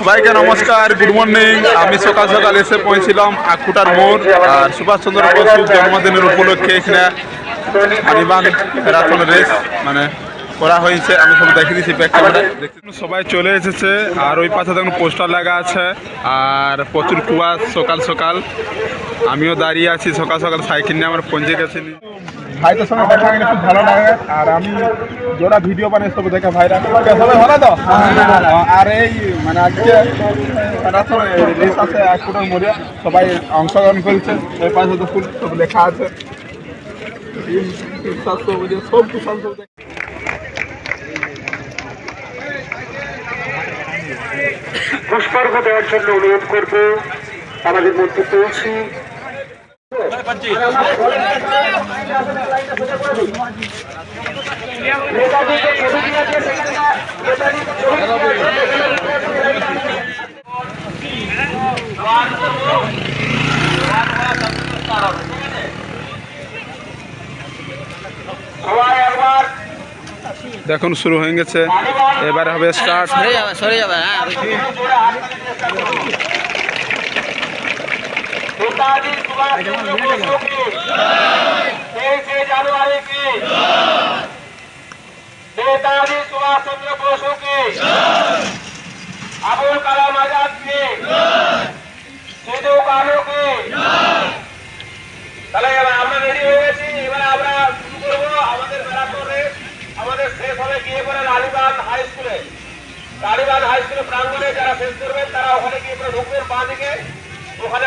সবাইকে নমস্কার good morning আমি সকাল সকাল এসে পৌঁছিলাম আকুটার মোড়, আর সুভাষচন্দ্র বসুর জন্মদিনের উপলক্ষে এখানে আনিবান ম্যারাথন রেস মানে করা হয়েছে। আমি সব দেখে দিয়েছি ব্যাক সবাই চলে এসেছে, আর ওই পাশে দেখুন পোস্টার লাগা আছে, আর প্রচুর কুয়াশ সকাল সকাল। আমিও দাঁড়িয়ে আছি সকাল সকাল সাইকেল নিয়ে, আমার পৌঁছে গেছি ভাইদের সঙ্গে দেখা গেলে খুব ভালো লাগে আর আমি যারা ভিডিও বানাই সব দেখে ভাইরা সবাই ভালো তো আর এই মানে আজকে আছে এক ফুটের সবাই অংশগ্রহণ করেছে এই পাশে তো ফুল সব লেখা আছে সব সব পুষ্পার্ঘ দেওয়ার জন্য অনুরোধ করব আমাদের মধ্যে পৌঁছি দেখুন শুরু হয়ে গেছে। এবারে হবে স্টার্ট সরে যাবে সরে যাবে হ্যাঁ। তাহলে এবার আমরা রেডি হয়ে গেছি এবারে আমরা শুরু আমাদের ম্যারাথন আমাদের শেষ হবে গিয়ে পরে রানীবাগ হাই স্কুলে রানীবাগ হাই স্কুলের প্রাঙ্গণে যারা শেষ করবেন তারা ওখানে গিয়ে পরে ঢুকবেন বাঁ দিকে ওখানে